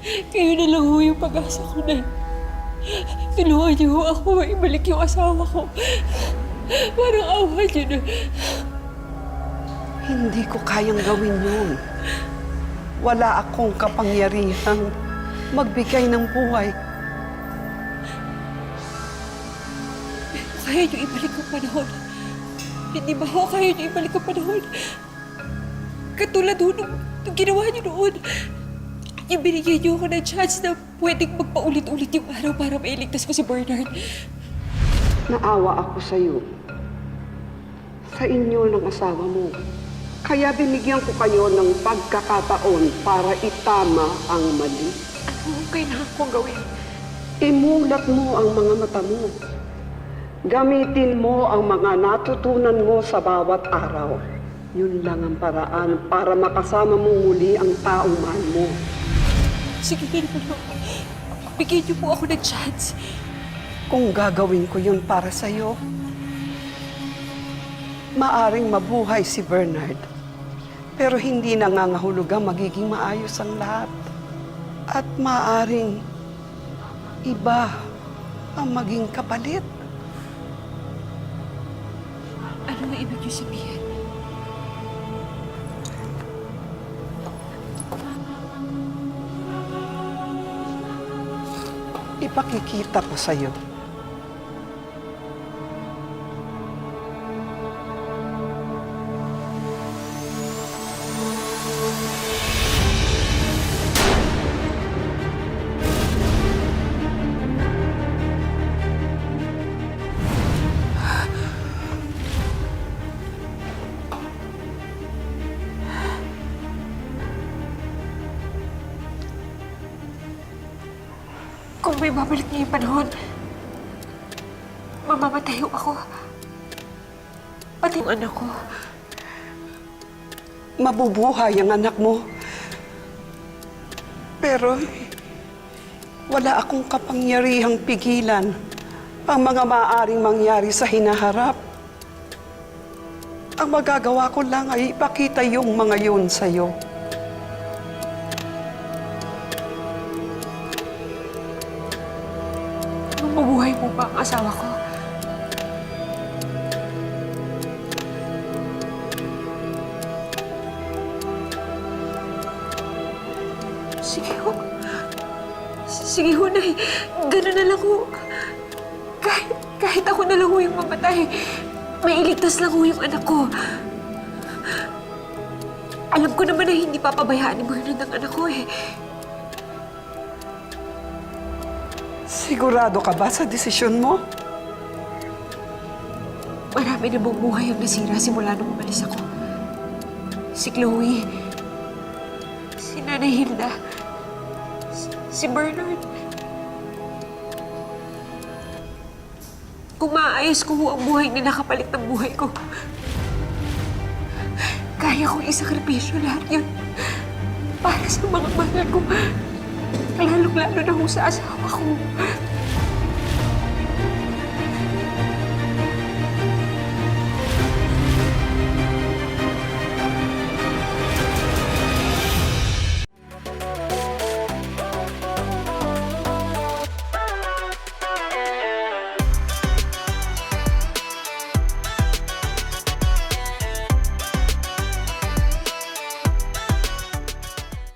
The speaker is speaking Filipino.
Kayo na lang ho yung pag-asa ko na. Tulungan niyo ho ako, ibalik yung asawa ko. Parang awa niyo na. Hindi ko kayang gawin yun. Wala akong kapangyarihang magbigay ng buhay. Kaya niyo ibalik ang panahon. Hindi ba ho kaya niyo ibalik ang panahon? Katulad ho nung, nung ginawa niyo noon. Yung binigyan niyo ako ng chance na pwedeng magpaulit-ulit yung araw para mailigtas ko si Bernard. Naawa ako sa iyo. Sa inyo ng asawa mo. Kaya binigyan ko kayo ng pagkakataon para itama ang mali. Ano ang kailangan kong gawin? Imulat mo ang mga mata mo. Gamitin mo ang mga natutunan mo sa bawat araw. Yun lang ang paraan para makasama mo muli ang taong mahal mo. Sige. Bigyan niyo po ako ng chance. Kung gagawin ko yun para sa'yo, maaring mabuhay si Bernard. Pero hindi nangangahulugang magiging maayos ang lahat. At maaring iba ang maging kapalit. Ano ang ibig niyo sabihin? Ipakikita ko sa'yo. Kung may babalik niya yung panahon, mamamatay ho ako. Pati yung anak ko. Mabubuhay ang anak mo. Pero wala akong kapangyarihang pigilan ang mga maaaring mangyari sa hinaharap. Ang magagawa ko lang ay ipakita yung mga yun sa'yo. Mabuhay ba ang asawa ko? Sige ho. Sige ho, Nay. Ganun na lang ho. Kahit, kahit ako na lang ho yung mamatay, mailigtas lang ho yung anak ko. Alam ko naman na hindi papabayaan ni Bernard ang anak ko eh. Sigurado ka ba sa desisyon mo? Marami na bang buhay ang nasira simula nung umalis ako. Si Chloe, si Nanay Hilda, si, Bernard. Kung maayos ko ang buhay na nakapalit ng buhay ko, kaya kong isakripisyo lahat yun para sa mga mahal ko. Lalong-lalo na ho sa asawa ko.